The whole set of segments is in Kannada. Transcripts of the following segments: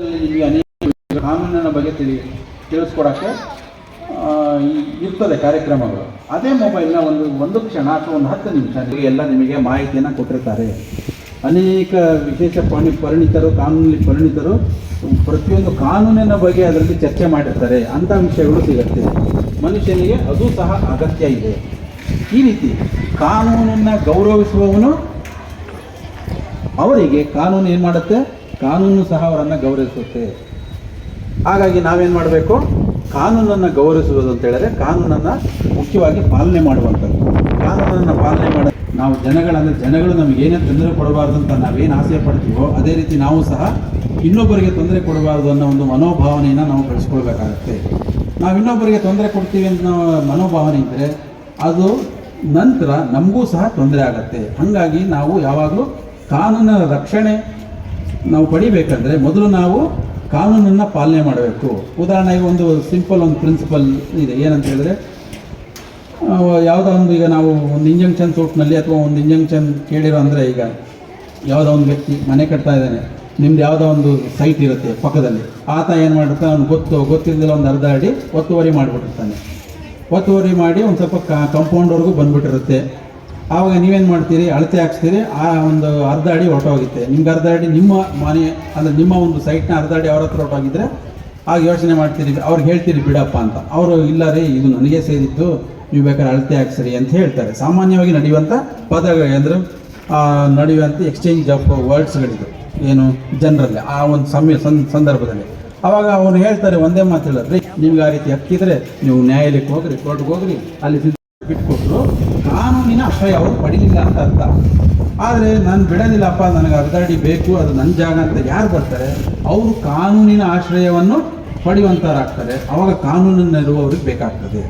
ನಿಮಗೆ ಅನೇಕ ಕಾನೂನಿನ ಬಗ್ಗೆ ತಿಳಿ, ತಿಳಿಸ್ಕೊಡೋಕ್ಕೆ ಇರ್ತದೆ ಕಾರ್ಯಕ್ರಮಗಳು. ಅದೇ ಮೊಬೈಲ್ನ ಒಂದು ಒಂದು ಕ್ಷಣ ಅಥವಾ ಒಂದು ಹತ್ತು ನಿಮಿಷ ಎಲ್ಲ ನಿಮಗೆ ಮಾಹಿತಿಯನ್ನು ಕೊಟ್ಟಿರ್ತಾರೆ. ಅನೇಕ ವಿಶೇಷ ಪಣಿ, ಪರಿಣಿತರು ಕಾನೂನಲ್ಲಿ ಪರಿಣಿತರು ಪ್ರತಿಯೊಂದು ಕಾನೂನಿನ ಬಗ್ಗೆ ಅದರಲ್ಲಿ ಚರ್ಚೆ ಮಾಡಿರ್ತಾರೆ. ಅಂಥ ವಿಷಯಗಳು ಸಿಗುತ್ತೆ ಮನುಷ್ಯನಿಗೆ ಅದು ಸಹ ಅಗತ್ಯ ಇದೆ. ಈ ರೀತಿ ಕಾನೂನನ್ನು ಗೌರವಿಸುವವನು ಅವರಿಗೆ ಕಾನೂನು ಏನು ಮಾಡುತ್ತೆ? ಕಾನೂನು ಸಹ ಅವರನ್ನು ಗೌರವಿಸುತ್ತೆ. ಹಾಗಾಗಿ ನಾವೇನು ಮಾಡಬೇಕು? ಕಾನೂನನ್ನು ಗೌರವಿಸುವುದು ಅಂತ ಹೇಳಿದ್ರೆ ಕಾನೂನನ್ನು ಮುಖ್ಯವಾಗಿ ಪಾಲನೆ ಮಾಡುವಂಥದ್ದು. ಕಾನೂನನ್ನು ಪಾಲನೆ ಮಾಡ ನಾವು ಜನಗಳಂದರೆ ಜನಗಳು ನಮಗೇನೇ ತೊಂದರೆ ಕೊಡಬಾರ್ದು ಅಂತ ನಾವೇನು ಆಸೆ ಪಡ್ತೀವೋ, ಅದೇ ರೀತಿ ನಾವು ಸಹ ಇನ್ನೊಬ್ಬರಿಗೆ ತೊಂದರೆ ಕೊಡಬಾರ್ದು ಅನ್ನೋ ಒಂದು ಮನೋಭಾವನೆಯನ್ನು ನಾವು ಬೆಳೆಸ್ಕೊಳ್ಬೇಕಾಗತ್ತೆ. ನಾವು ಇನ್ನೊಬ್ಬರಿಗೆ ತೊಂದರೆ ಕೊಡ್ತೀವಿ ಅಂತ ಮನೋಭಾವನೆ ಇದ್ದರೆ ಅದು ನಂತರ ನಮಗೂ ಸಹ ತೊಂದರೆ ಆಗುತ್ತೆ. ಹಾಗಾಗಿ ನಾವು ಯಾವಾಗಲೂ ಕಾನೂನಿನ ರಕ್ಷಣೆ ನಾವು ಪಡಿಬೇಕಂದ್ರೆ ಮೊದಲು ನಾವು ಕಾನೂನನ್ನು ಪಾಲನೆ ಮಾಡಬೇಕು. ಉದಾಹರಣೆಗೆ ಒಂದು ಸಿಂಪಲ್ ಒಂದು ಪ್ರಿನ್ಸಿಪಲ್ ಇದೆ. ಏನಂತ ಹೇಳಿದ್ರೆ ಯಾವುದೋ ಒಂದು ಈಗ ನಾವು ಒಂದು ಇಂಜಂಕ್ಷನ್ ಸೂಟ್ನಲ್ಲಿ ಅಥವಾ ಒಂದು ಇಂಜಂಕ್ಷನ್ ಕೇಳಿರೋ ಅಂದರೆ ಈಗ ಯಾವುದೋ ಒಂದು ವ್ಯಕ್ತಿ ಮನೆ ಕಟ್ತಾ ಇದ್ದಾನೆ. ನಿಮ್ದು ಯಾವುದೋ ಒಂದು ಸೈಟ್ ಇರುತ್ತೆ ಪಕ್ಕದಲ್ಲಿ. ಆತ ಏನು ಮಾಡಿರ್ತಾನೆ? ಅವ್ನು ಗೊತ್ತು ಗೊತ್ತಿಲ್ಲದಿಲ್ಲ ಒಂದು ಅರ್ಧ ಅಡಿ ಒತ್ತುವರಿ ಮಾಡಿಬಿಟ್ಟಿರ್ತಾನೆ. ಒತ್ತುವರಿ ಮಾಡಿ ಒಂದು ಸ್ವಲ್ಪ ಕಂಪೌಂಡ್ವರೆಗೂ ಬಂದ್ಬಿಟ್ಟಿರುತ್ತೆ. ಆವಾಗ ನೀವೇನು ಮಾಡ್ತೀರಿ, ಅಳತೆ ಹಾಕ್ಸ್ತೀರಿ, ಆ ಒಂದು ಅರ್ಧ ಅಡಿ ಹೊರಟೋಗುತ್ತೆ. ನಿಮ್ಗೆ ಅರ್ಧ ಅಡಿ ನಿಮ್ಮ ಮನೆ, ಅಂದರೆ ನಿಮ್ಮ ಒಂದು ಸೈಟ್ನ ಅರ್ಧ ಅಡಿ ಅವ್ರ ಹತ್ರ ಹೊರಟೋಗಿದ್ರೆ, ಆಗ ಯೋಚನೆ ಮಾಡ್ತೀರಿ ಅವ್ರಿಗೆ ಹೇಳ್ತೀರಿ, ಬಿಡಪ್ಪ ಅಂತ. ಅವರು, ಇಲ್ಲ ರೀ, ಇದು ನನಗೆ ಸೇರಿದ್ದು, ನೀವು ಬೇಕಾದ್ರೆ ಅಳತೆ ಹಾಕ್ಸ್ರಿ ಅಂತ ಹೇಳ್ತಾರೆ. ಸಾಮಾನ್ಯವಾಗಿ ನಡೆಯುವಂಥ ಪದಗಳು ಅಂದರೆ ನಡೆಯುವಂಥ ಎಕ್ಸ್ಚೇಂಜ್ ಆಫ್ ವರ್ಡ್ಸ್ಗಳಿದು ಏನು, ಜನರಲ್ಲಿ, ಆ ಒಂದು ಸಮಯ ಸಂದರ್ಭದಲ್ಲಿ. ಅವಾಗ ಅವನು ಹೇಳ್ತಾರೆ, ಒಂದೇ ಮಾತು ಹೇಳಿದ್ರೆ ನಿಮ್ಗೆ ಆ ರೀತಿ ಹಕ್ಕಿದ್ರೆ, ನೀವು ನ್ಯಾಯಾಲಯಕ್ಕೆ ಹೋಗ್ರಿ ಕೋರ್ಟ್ಗೆ ಹೋಗ್ರಿ, ಅಲ್ಲಿ ಬಿಟ್ಕೊಟ್ರು. ಕಾನೂನಿನ ಆಶ್ರಯ ಅವರು ಪಡಿಲಿಲ್ಲ ಅಂತ ಅರ್ಥ. ಆದರೆ ನಾನು ಬಿಡಲಿಲ್ಲಪ್ಪ, ನನಗೆ ಅರ್ಧ ಅಡಿ ಬೇಕು, ಅದು ನನ್ನ ಜಾಗ ಅಂತ ಯಾರು ಬರ್ತಾರೆ? ಅವರು ಕಾನೂನಿನ ಆಶ್ರಯವನ್ನು ಪಡೆಯುವಂಥವ್ರಾಗ್ತಾರೆ ಆವಾಗ ಕಾನೂನಿನ ನೆರವು ಅವ್ರಿಗೆ ಬೇಕಾಗ್ತದೆ.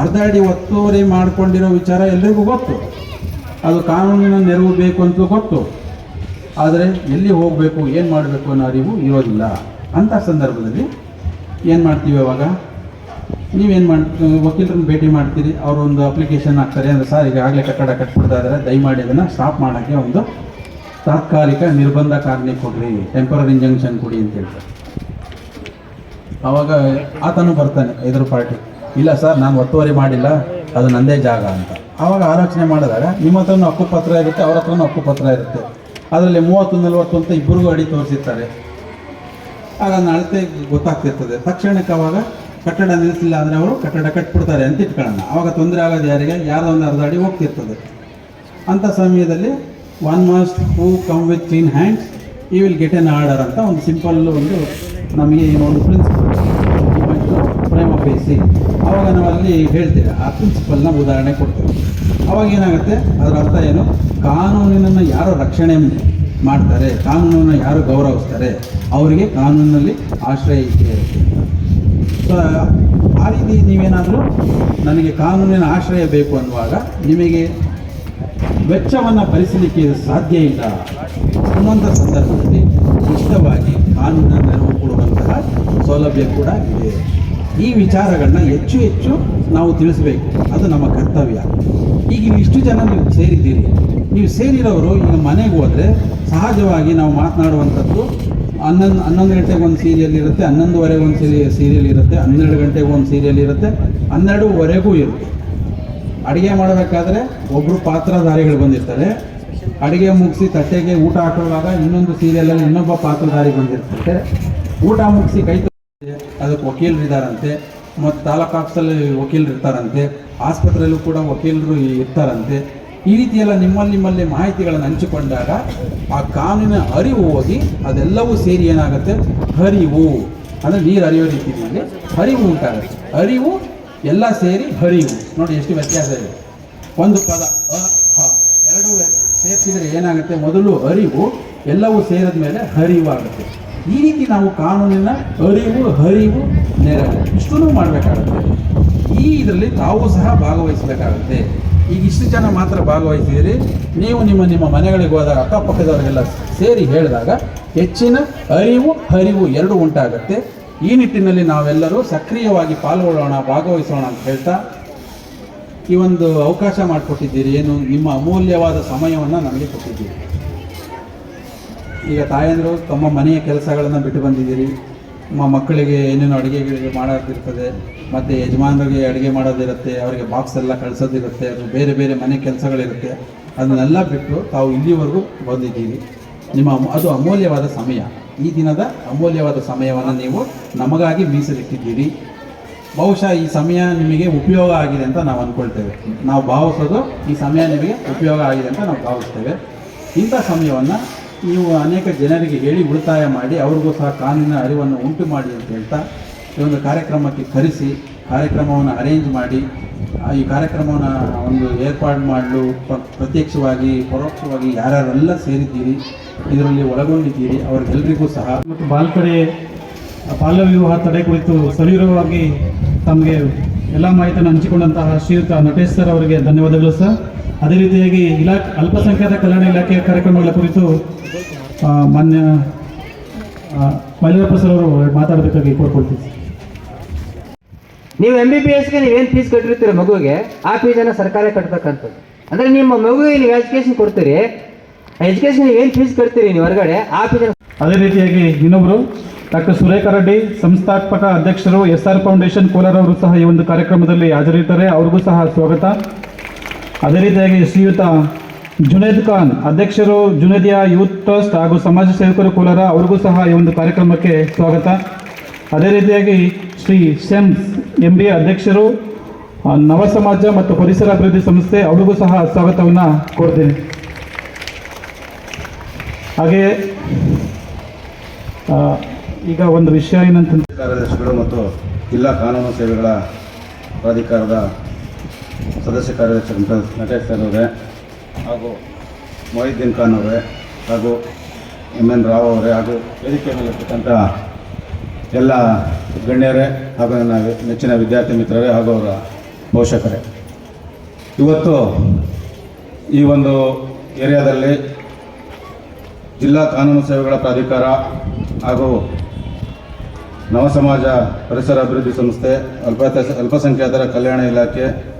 ಅರ್ಧ ಅಡಿ ಒತ್ತುವರಿ ಮಾಡ್ಕೊಂಡಿರೋ ವಿಚಾರ ಎಲ್ಲರಿಗೂ ಗೊತ್ತು. ಅದು ಕಾನೂನಿನ ನೆರವು ಬೇಕು ಅಂತಲೂ ಗೊತ್ತು. ಆದರೆ ಎಲ್ಲಿ ಹೋಗಬೇಕು, ಏನು ಮಾಡಬೇಕು ಅನ್ನೋ ಅರಿವು ಇರೋದಿಲ್ಲ. ಅಂಥ ಸಂದರ್ಭದಲ್ಲಿ ಏನು ಮಾಡ್ತೀವಿ ಅವಾಗ? ನೀವೇನು ಮಾಡಿ, ವಕೀಲರನ್ನ ಭೇಟಿ ಮಾಡ್ತೀರಿ? ಅವರು ಒಂದು ಅಪ್ಲಿಕೇಶನ್ ಹಾಕ್ತಾರೆ. ಅಂದರೆ ಸರ್ ಈಗಾಗಲೇ ಕಟ್ಟಡ ಕಟ್ಬಿಡ್ತಾ ಇದ್ದಾರೆ ದಯಮಾಡಿ ಅದನ್ನು ಸ್ಟಾಪ್ ಮಾಡೋಕ್ಕೆ ಒಂದು ತಾತ್ಕಾಲಿಕ ನಿರ್ಬಂಧ ಕಾರಣ ಕೊಡ್ರಿ. ಟೆಂಪರರಿ ಇಂಜಂಕ್ಷನ್ ಕೊಡಿ ಅಂತ ಹೇಳ್ತಾರೆ. ಆವಾಗ ಆತನು ಬರ್ತಾನೆ, ಎದುರು ಪಾರ್ಟಿ. ಇಲ್ಲ ಸರ್, ನಾನು ಒತ್ತುವರಿ ಮಾಡಿಲ್ಲ, ಅದು ನಂದೇ ಜಾಗ ಅಂತ. ಆವಾಗ ಆಲೋಚನೆ ಮಾಡಿದಾಗ ನಿಮ್ಮ ಹತ್ರನೂ ಹಕ್ಕುಪತ್ರ ಇರುತ್ತೆ, ಅವ್ರ ಹತ್ರನೂ ಹಕ್ಕುಪತ್ರ ಇರುತ್ತೆ. ಅದರಲ್ಲಿ ಮೂವತ್ತು, ನಲವತ್ತು ಅಂತ ಇಬ್ಬರಿಗೂ ಅಡಿ ತೋರಿಸಿರ್ತಾರೆ. ಆಗ ಅಳತೆ ಗೊತ್ತಾಗ್ತಿರ್ತದೆ. ತಕ್ಷಣಕ್ಕೆ ಅವಾಗ ಕಟ್ಟಡ ನಿಲ್ಲಿಸಿಲ್ಲ ಅಂದರೆ ಅವರು ಕಟ್ಟಡ ಕಟ್ಬಿಡ್ತಾರೆ ಅಂತ ಇಟ್ಕೊಳ್ಳೋಣ. ಆವಾಗ ತೊಂದರೆ ಆಗೋದು ಯಾರಿಗೆ? ಯಾರೋ ಒಂದು ಅರ್ಧ ಅಡಿ ಹೋಗ್ತಿರ್ತದೆ. ಅಂಥ ಸಮಯದಲ್ಲಿ one must who come with clean hands he will get an order ಅಂತ ಒಂದು ಸಿಂಪಲ್ ಒಂದು ನಮಗೆ ಒಂದು ಪ್ರಿನ್ಸಿಪಲ್ ಪ್ರೇಮ ಬೇಸಿ ಆವಾಗ ನಾವು ಅಲ್ಲಿ ಹೇಳ್ತೇವೆ. ಆ ಪ್ರಿನ್ಸಿಪಲ್ನ ಉದಾಹರಣೆ ಕೊಡ್ತೇವೆ. ಅವಾಗ ಏನಾಗುತ್ತೆ? ಅದರ ಅರ್ಥ ಏನು? ಕಾನೂನಿನನ್ನು ಯಾರು ರಕ್ಷಣೆ ಮಾಡ್ತಾರೆ? ಕಾನೂನನ್ನು ಯಾರು ಗೌರವಿಸ್ತಾರೆ? ಅವರಿಗೆ ಕಾನೂನಿನಲ್ಲಿ ಆಶ್ರಯ ಇರುತ್ತೆ ಆ ರೀತಿ ನೀವೇನಾದರೂ ನನಗೆ ಕಾನೂನಿನ ಆಶ್ರಯ ಬೇಕು ಅನ್ನುವಾಗ ನಿಮಗೆ ವೆಚ್ಚವನ್ನು ಭರಿಸಲಿಕ್ಕೆ ಸಾಧ್ಯ ಇಲ್ಲ. ಅನ್ನುವಂಥ ಸಂದರ್ಭದಲ್ಲಿ ಉಚಿತವಾಗಿ ಕಾನೂನಿನ ನೆರವು ಕೊಡುವಂತಹ ಸೌಲಭ್ಯ ಕೂಡ ಇದೆ. ಈ ವಿಚಾರಗಳನ್ನ ಹೆಚ್ಚು ಹೆಚ್ಚು ನಾವು ತಿಳಿಸಬೇಕು. ಅದು ನಮ್ಮ ಕರ್ತವ್ಯ. ಈಗ ಇಲ್ಲಿ ಇಷ್ಟು ಜನ ನೀವು ಸೇರಿದ್ದೀರಿ. ನೀವು ಸೇರಿರೋರು ಈಗ ಮನೆಗೆ ಹೋದರೆ ಸಹಜವಾಗಿ ನಾವು ಮಾತನಾಡುವಂಥದ್ದು ಹನ್ನೊಂದು ಹನ್ನೊಂದು ಗಂಟೆಗೆ ಒಂದು ಸೀರಿಯಲ್ ಇರುತ್ತೆ, ಹನ್ನೊಂದುವರೆಗೆ ಒಂದು ಸೀರಿ ಸೀರಿಯಲ್ ಇರುತ್ತೆ, ಹನ್ನೆರಡು ಗಂಟೆಗೆ ಒಂದು ಸೀರಿಯಲ್ ಇರುತ್ತೆ, ಹನ್ನೆರಡುವರೆಗೂ ಇರುತ್ತೆ. ಅಡುಗೆ ಮಾಡಬೇಕಾದ್ರೆ ಒಬ್ಬರು ಪಾತ್ರಧಾರಿಗಳು ಬಂದಿರ್ತಾರೆ. ಅಡುಗೆ ಮುಗಿಸಿ ತಟ್ಟೆಗೆ ಊಟ ಹಾಕುವಾಗ ಇನ್ನೊಂದು ಸೀರಿಯಲಲ್ಲಿ ಇನ್ನೊಬ್ಬ ಪಾತ್ರಧಾರಿ ಬಂದಿರ್ತಾರೆ. ಊಟ ಮುಗಿಸಿ ಕೈ ಅದಕ್ಕೆ ವಕೀಲರು ಇದ್ದಾರಂತೆ, ಮತ್ತು ತಾಲೂಕು ಆಫೀಸಲ್ಲಿ ವಕೀಲರು ಇರ್ತಾರಂತೆ, ಆಸ್ಪತ್ರೆಯಲ್ಲೂ ಕೂಡ ವಕೀಲರು ಇರ್ತಾರಂತೆ. ಈ ರೀತಿಯೆಲ್ಲ ನಿಮ್ಮಲ್ಲಿ ನಿಮ್ಮಲ್ಲಿ ಮಾಹಿತಿಗಳನ್ನು ಹಂಚಿಕೊಂಡಾಗ ಆ ಕಾನೂನಿನ ಅರಿವು ಹೋಗಿ ಅದೆಲ್ಲವೂ ಸೇರಿ ಏನಾಗುತ್ತೆ? ಹರಿವು. ಅಂದರೆ ನೀರು ಹರಿಯೋ ರೀತಿಯಲ್ಲಿ ಹರಿವು ಉಂಟಾಗುತ್ತೆ. ಅರಿವು ಎಲ್ಲ ಸೇರಿ ಹರಿವು. ನೋಡಿ ಎಷ್ಟು ವ್ಯತ್ಯಾಸ ಇದೆ. ಒಂದು ಪದ ಅ, ಹ, ಎರಡು ಸೇರಿಸಿದರೆ ಏನಾಗುತ್ತೆ? ಮೊದಲು ಅರಿವು ಎಲ್ಲವೂ ಸೇರಿದ ಮೇಲೆ ಹರಿವಾಗುತ್ತೆ ಈ ರೀತಿ ನಾವು ಕಾನೂನಿನ ಅರಿವು, ಹರಿವು, ನೆರವು ಇಷ್ಟೂ ಮಾಡಬೇಕಾಗುತ್ತೆ. ಈ ಇದರಲ್ಲಿ ತಾವು ಸಹ ಭಾಗವಹಿಸಬೇಕಾಗುತ್ತೆ. ಈಗ ಇಷ್ಟು ಜನ ಮಾತ್ರ ಭಾಗವಹಿಸಿದಿರಿ. ನೀವು ನಿಮ್ಮ ನಿಮ್ಮ ಮನೆಗಳಿಗೆ ಹೋದಾಗ ಅಕ್ಕಪಕ್ಕದವರಿಗೆಲ್ಲ ಸೇರಿ ಹೇಳಿದಾಗ ಹೆಚ್ಚಿನ ಅರಿವು, ಹರಿವು ಎರಡು ಉಂಟಾಗುತ್ತೆ. ಈ ನಿಟ್ಟಿನಲ್ಲಿ ನಾವೆಲ್ಲರೂ ಸಕ್ರಿಯವಾಗಿ ಪಾಲ್ಗೊಳ್ಳೋಣ, ಭಾಗವಹಿಸೋಣ ಅಂತ ಹೇಳ್ತಾ ಈ ಒಂದು ಅವಕಾಶ ಮಾಡಿಕೊಟ್ಟಿದ್ದೀರಿ. ಏನು ನಿಮ್ಮ ಅಮೂಲ್ಯವಾದ ಸಮಯವನ್ನು ನಮಗೆ ಕೊಟ್ಟಿದ್ದೀರಿ. ಈಗ ತಾಯಂದರು, ತಮ್ಮ ಮನೆಯ ಕೆಲಸಗಳನ್ನು ಬಿಟ್ಟು ಬಂದಿದ್ದೀರಿ. ಮಕ್ಕಳಿಗೆ ಏನೇನು ಅಡುಗೆಗಳಿಗೆ ಮಾಡೋದಿರ್ತದೆ, ಮತ್ತು ಯಜಮಾನರಿಗೆ ಅಡುಗೆ ಮಾಡೋದಿರುತ್ತೆ, ಅವರಿಗೆ ಬಾಕ್ಸ್ ಎಲ್ಲ ಕಳಿಸೋದಿರುತ್ತೆ, ಅದು ಬೇರೆ ಬೇರೆ ಮನೆ ಕೆಲಸಗಳಿರುತ್ತೆ, ಅದನ್ನೆಲ್ಲ ಬಿಟ್ಟು ತಾವು ಇಲ್ಲಿವರೆಗೂ ಬಂದಿದ್ದೀರಿ. ನಿಮ್ಮ ಅದು ಅಮೂಲ್ಯವಾದ ಸಮಯ. ಈ ದಿನದ ಅಮೂಲ್ಯವಾದ ಸಮಯವನ್ನು ನೀವು ನಮಗಾಗಿ ಮೀಸಲಿಟ್ಟಿದ್ದೀರಿ. ಬಹುಶಃ ಈ ಸಮಯ ನಿಮಗೆ ಉಪಯೋಗ ಆಗಿದೆ ಅಂತ ನಾವು ಅಂದ್ಕೊಳ್ತೇವೆ ನಾವು ಭಾವಿಸೋದು ಈ ಸಮಯ ನಿಮಗೆ ಉಪಯೋಗ ಆಗಿದೆ ಅಂತ ನಾವು ಭಾವಿಸ್ತೇವೆ. ಇಂಥ ಸಮಯವನ್ನು ನೀವು ಅನೇಕ ಜನರಿಗೆ ಹೇಳಿ ಉಳಿತಾಯ ಮಾಡಿ ಅವ್ರಿಗೂ ಸಹ ಕಾನೂನಿನ ಅರಿವನ್ನು ಉಂಟು ಮಾಡಿ ಅಂತ ಹೇಳ್ತಾ ಈ ಒಂದು ಕಾರ್ಯಕ್ರಮಕ್ಕೆ ಕರೆಸಿ, ಕಾರ್ಯಕ್ರಮವನ್ನು ಅರೇಂಜ್ ಮಾಡಿ ಈ ಕಾರ್ಯಕ್ರಮವನ್ನು ಒಂದು ಏರ್ಪಾಡು ಮಾಡಲು ಪ್ರ- ಪ್ರತ್ಯಕ್ಷವಾಗಿ, ಪರೋಕ್ಷವಾಗಿ ಯಾರ್ಯಾರೆಲ್ಲ ಸೇರಿದ್ದೀರಿ, ಇದರಲ್ಲಿ ಒಳಗೊಂಡಿದ್ದೀರಿ ಅವ್ರಿಗೆಲ್ಲರಿಗೂ ಸಹ. ಮತ್ತು ಬಾಲ್ಕಡೆ ಬಾಲ್ಯ ವಿವಾಹ ತಡೆ ಕುರಿತು ಸವಿರವಾಗಿ ತಮಗೆ ಎಲ್ಲ ಮಾಹಿತಿಯನ್ನು ಹಂಚಿಕೊಂಡಂತಹ ಶ್ರೀಯುತ ನಟೇಶ್ ಸರ್ ಅವರಿಗೆ ಧನ್ಯವಾದಗಳು ಸರ್. ಅದೇ ರೀತಿಯಾಗಿ ಇಲಾಖೆ ಅಲ್ಪಸಂಖ್ಯಾತ ಕಲ್ಯಾಣ ಇಲಾಖೆಯ ಕಾರ್ಯಕ್ರಮಗಳ ಕುರಿತು ಮಾನ್ಯ ಮಲ್ಲಿವಾ ಪ್ರಸರ್ ಸರ್ ಅವರು ಮಾತಾಡಬೇಕಾಗಿ ಕೋರ್ಕೊಳ್ತೀವಿ. ನೀವು ಎಂ ಬಿ ಬಿ ಎಸ್ಗೆ ನೀವೇನು ಫೀಸ್ ಕಟ್ಟಿರ್ತೀರ ಮಗುವಿಗೆ ಆ ಫೀಸನ್ನು ಸರ್ಕಾರ ಕಟ್ಟತಕ್ಕಂಥದ್ದು ಅಂದರೆ ನಿಮ್ಮ ಮಗುವಿಗೆ ನೀವು ಎಜುಕೇಶನ್ ಕೊಡ್ತೀರಿ ಎಜುಕೇಶನ್ ಏನು ಫೀಸ್ ಕಟ್ತೀರಿ ನೀವು ಹೊರಗಡೆ ಆ ಫೀಸನ್ನು ಅದೇ ರೀತಿಯಾಗಿ ಇನ್ನೊಬ್ಬರು ಡಾಕ್ಟರ್ ಸುರೇಖ ರೆಡ್ಡಿ ಸಂಸ್ಥಾಪಕ ಅಧ್ಯಕ್ಷರು ಎಸ್ ಆರ್ ಫೌಂಡೇಶನ್ ಕೋಲಾರ ಅವರು ಸಹ ಈ ಒಂದು ಕಾರ್ಯಕ್ರಮದಲ್ಲಿ ಹಾಜರಿರ್ತಾರೆ ಅವ್ರಿಗೂ ಸಹ ಸ್ವಾಗತ. ಅದೇ ರೀತಿಯಾಗಿ ಶ್ರೀಯುತ ಜುನೇದ್ ಖಾನ್, ಅಧ್ಯಕ್ಷರು ಜುನೇದಿಯಾ ಯೂತ್ ಟ್ರಸ್ಟ್ ಹಾಗೂ ಸಮಾಜ ಸೇವಕರು ಕೋಲಾರ, ಅವ್ರಿಗೂ ಸಹ ಈ ಒಂದು ಕಾರ್ಯಕ್ರಮಕ್ಕೆ ಸ್ವಾಗತ. ಅದೇ ರೀತಿಯಾಗಿ ಶ್ರೀ ಸೆಮ್ಸ್ ಎಂ ಬಿ ಅಧ್ಯಕ್ಷರು ನವ ಸಮಾಜ ಮತ್ತು ಪರಿಸರ ಅಭಿವೃದ್ಧಿ ಸಂಸ್ಥೆ ಅವ್ರಿಗೂ ಸಹ ಸ್ವಾಗತವನ್ನು ಕೊಡ್ತೀನಿ ಹಾಗೆಯೇ ಈಗ ಒಂದು ವಿಷಯ ಏನಂತ ಕಾರ್ಯದರ್ಶಿಗಳು ಮತ್ತು ಜಿಲ್ಲಾ ಕಾನೂನು ಸೇವೆಗಳ ಪ್ರಾಧಿಕಾರದ ಸದಸ್ಯ ಕಾರ್ಯದರ್ಶಿ ನಟ- ನಟೇಶ್ ಸರ್ ಅವರೇ, ಹಾಗೂ ಮೊಹಿದ್ದೀನ್ ಖಾನ್ ಅವರೇ, ಹಾಗೂ ಎಂ ಎನ್ ರಾವ್ ಅವರೇ, ಹಾಗೂ ವೇದಿಕೆ ಮೇಲಿರ್ತಕ್ಕಂಥ ಎಲ್ಲ ಗಣ್ಯರೇ, ಹಾಗೂ ನನ್ನ ನೆಚ್ಚಿನ ವಿದ್ಯಾರ್ಥಿ ಮಿತ್ರರೇ, ಹಾಗೂ ಅವರ ಪೋಷಕರೇ. ಇವತ್ತು ಈ ಒಂದು ಏರಿಯಾದಲ್ಲಿ ಜಿಲ್ಲಾ ಕಾನೂನು ಸೇವೆಗಳ ಪ್ರಾಧಿಕಾರ ಹಾಗೂ ನವ ಸಮಾಜ ಪರಿಸರ ಅಭಿವೃದ್ಧಿ ಸಂಸ್ಥೆ ಅಲ್ಪ ಅಲ್ಪಸಂಖ್ಯಾತರ ಕಲ್ಯಾಣ ಇಲಾಖೆ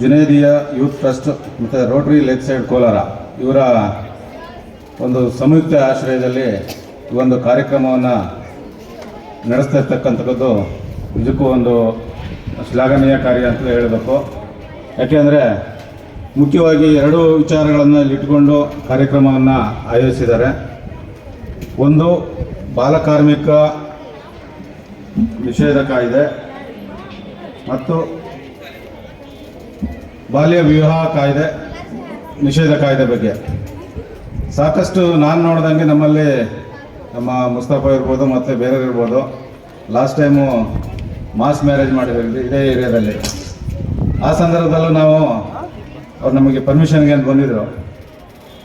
ಜುನೇದಿಯ ಯೂತ್ ಟ್ರಸ್ಟ್ ಮತ್ತು ರೋಟರಿ ಲೆಗ್ ಸೈಡ್ ಕೋಲಾರ, ಇವರ ಒಂದು ಸಂಯುಕ್ತ ಆಶ್ರಯದಲ್ಲಿ ಈ ಒಂದು ಕಾರ್ಯಕ್ರಮವನ್ನು ನಡೆಸ್ತಾ ಇರ್ತಕ್ಕಂಥದ್ದು ನಿಜಕ್ಕೂ ಒಂದು ಶ್ಲಾಘನೀಯ ಕಾರ್ಯ ಅಂತ ಹೇಳಬೇಕು. ಯಾಕೆಂದರೆ ಮುಖ್ಯವಾಗಿ ಎರಡು ವಿಚಾರಗಳನ್ನು ಇಟ್ಕೊಂಡು ಕಾರ್ಯಕ್ರಮವನ್ನು ಆಯೋಜಿಸಿದ್ದಾರೆ. ಒಂದು ಬಾಲಕಾರ್ಮಿಕ ನಿಷೇಧ ಕಾಯ್ದೆ ಮತ್ತು ಬಾಲ್ಯ ವಿವಾಹ ಕಾಯ್ದೆ, ನಿಷೇಧ ಕಾಯ್ದೆ ಬಗ್ಗೆ. ಸಾಕಷ್ಟು ನಾನು ನೋಡ್ದಂಗೆ ನಮ್ಮಲ್ಲಿ ನಮ್ಮ ಮುಸ್ತಫ ಇರ್ಬೋದು ಮತ್ತು ಬೇರೆ ಇರ್ಬೋದು. ಲಾಸ್ಟ್ ಟೈಮು ಮಾಸ್ ಮ್ಯಾರೇಜ್ ಮಾಡಿದ್ರಿ ಇದೇ ಏರಿಯಾದಲ್ಲಿ. ಆ ಸಂದರ್ಭದಲ್ಲೂ ನಾವು ಅವ್ರು ನಮಗೆ ಪರ್ಮಿಷನ್ಗೆ ಅಂತ ಬಂದಿದ್ರು.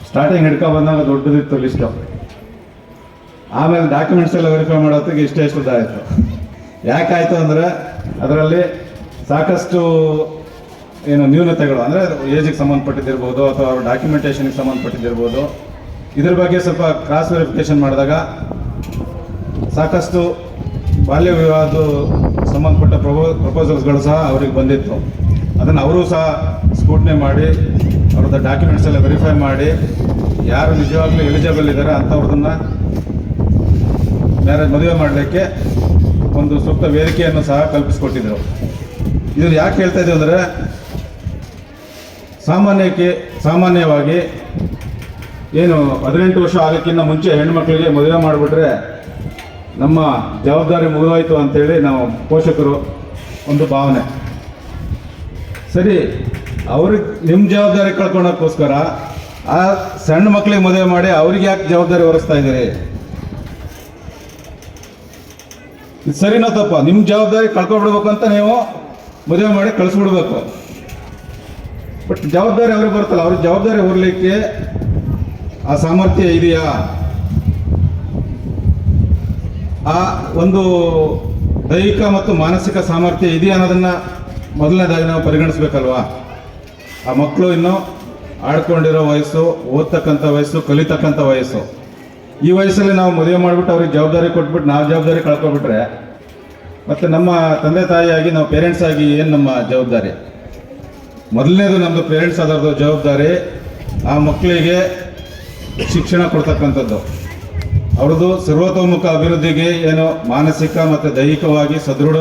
ಸ್ಟಾರ್ಟಿಂಗ್ ಹಿಡ್ಕೊ ಬಂದಾಗ ದೊಡ್ಡದಿತ್ತು ಲಿಸ್ಟು ಆಮೇಲೆ ಡಾಕ್ಯುಮೆಂಟ್ಸ್ ಎಲ್ಲ ವೆರಿಫೈ ಮಾಡೋತ್ತಿಗೆ ಇಷ್ಟೇ ಇಷ್ಟದಾಯಿತು. ಯಾಕಾಯಿತು ಅಂದರೆ ಅದರಲ್ಲಿ ಸಾಕಷ್ಟು ಏನು ನ್ಯೂನತೆಗಳು ಅಂದರೆ ಏಜಿಗೆ ಸಂಬಂಧಪಟ್ಟಿದ್ದಿರ್ಬೋದು ಅಥವಾ ಅವ್ರ ಡಾಕ್ಯುಮೆಂಟೇಷನ್ಗೆ ಸಂಬಂಧಪಟ್ಟಿದ್ದಿರ್ಬೋದು. ಇದ್ರ ಬಗ್ಗೆ ಸ್ವಲ್ಪ ಕ್ರಾಸ್ ವೆರಿಫಿಕೇಷನ್ ಮಾಡಿದಾಗ ಸಾಕಷ್ಟು ಬಾಲ್ಯ ವಿವಾಹದ ಸಂಬಂಧಪಟ್ಟ ಪ್ರಪೋ ಪ್ರಪೋಸಲ್ಸ್ಗಳು ಸಹ ಅವ್ರಿಗೆ ಬಂದಿತ್ತು. ಅದನ್ನು ಅವರು ಸಹ ಸ್ಕೂಟ್ನಿ ಮಾಡಿ, ಅವ್ರದ್ದು ಡಾಕ್ಯುಮೆಂಟ್ಸ್ ಎಲ್ಲ ವೆರಿಫೈ ಮಾಡಿ, ಯಾರು ನಿಜವಾಗ್ಲೂ ಎಲಿಜಿಬಲ್ ಇದ್ದಾರೆ ಅಂಥವ್ರದನ್ನ ಮ್ಯಾರೇಜ್ ಮದುವೆ ಮಾಡಲಿಕ್ಕೆ ಒಂದು ಸೂಕ್ತ ವೇದಿಕೆಯನ್ನು ಸಹ ಕಲ್ಪಿಸಿಕೊಟ್ಟಿದ್ದರು ಇದನ್ನು ಯಾಕೆ ಹೇಳ್ತಾ ಇದ್ದೀವಿ ಅಂದರೆ ಸಾಮಾನ್ಯಕ್ಕೆ ಸಾಮಾನ್ಯವಾಗಿ ಏನು ಹದಿನೆಂಟು ವರ್ಷ ಆಗೋಕ್ಕಿಂತ ಮುಂಚೆ ಹೆಣ್ಮಕ್ಳಿಗೆ ಮದುವೆ ಮಾಡಿಬಿಟ್ರೆ ನಮ್ಮ ಜವಾಬ್ದಾರಿ ಮುಗಿದೋಯ್ತು ಅಂತೇಳಿ ನಾವು ಪೋಷಕರು ಒಂದು ಭಾವನೆ. ಸರಿ, ಅವ್ರಿಗೆ ನಿಮ್ಮ ಜವಾಬ್ದಾರಿ ಕಳ್ಕೊಳಕ್ಕೋಸ್ಕರ ಆ ಸಣ್ಣ ಮಕ್ಕಳಿಗೆ ಮದುವೆ ಮಾಡಿ ಅವ್ರಿಗೆ ಯಾಕೆ ಜವಾಬ್ದಾರಿ ಹೊರಿಸ್ತಾ ಇದ್ದೀರಿ? ಇದು ಸರಿನೋ ತಪ್ಪ? ನಿಮ್ಮ ಜವಾಬ್ದಾರಿ ಕಳ್ಕೊಬಿಡ್ಬೇಕು ಅಂತ ನೀವು ಮದುವೆ ಮಾಡಿ ಕಳಿಸ್ಬಿಡ್ಬೇಕು. ಬಟ್ ಜವಾಬ್ದಾರಿ ಅವ್ರಿಗೆ ಬರುತ್ತಲ್ಲ, ಅವ್ರಿಗೆ ಜವಾಬ್ದಾರಿ ಹೊರಲಿಕ್ಕೆ ಆ ಸಾಮರ್ಥ್ಯ ಇದೆಯಾ? ಆ ಒಂದು ದೈಹಿಕ ಮತ್ತು ಮಾನಸಿಕ ಸಾಮರ್ಥ್ಯ ಇದೆಯಾ ಅನ್ನೋದನ್ನ ಮೊದಲನೇದಾಗಿ ನಾವು ಪರಿಗಣಿಸ್ಬೇಕಲ್ವಾ? ಆ ಮಕ್ಕಳು ಇನ್ನು ಆಡ್ಕೊಂಡಿರೋ ವಯಸ್ಸು, ಓದ್ತಕ್ಕಂಥ ವಯಸ್ಸು, ಕಲಿತಕ್ಕಂಥ ವಯಸ್ಸು. ಈ ವಯಸ್ಸಲ್ಲಿ ನಾವು ಮದುವೆ ಮಾಡಿಬಿಟ್ಟು ಅವ್ರಿಗೆ ಜವಾಬ್ದಾರಿ ಕೊಟ್ಬಿಟ್ಟು ನಾವು ಜವಾಬ್ದಾರಿ ಕಳ್ಕೊಬಿಟ್ರೆ, ಮತ್ತು ನಮ್ಮ ತಂದೆ ತಾಯಿಯಾಗಿ, ನಾವು ಪೇರೆಂಟ್ಸ್ ಆಗಿ ಏನು ನಮ್ಮ ಜವಾಬ್ದಾರಿ? ಮೊದಲನೇದು ನಮ್ಮದು ಪೇರೆಂಟ್ಸ್ ಅದರದ್ದು ಜವಾಬ್ದಾರಿ ಆ ಮಕ್ಕಳಿಗೆ ಶಿಕ್ಷಣ ಕೊಡ್ತಕ್ಕಂಥದ್ದು. ಅವ್ರದ್ದು ಸರ್ವತೋಮುಖ ಅಭಿವೃದ್ಧಿಗೆ ಏನು ಮಾನಸಿಕ ಮತ್ತು ದೈಹಿಕವಾಗಿ ಸದೃಢ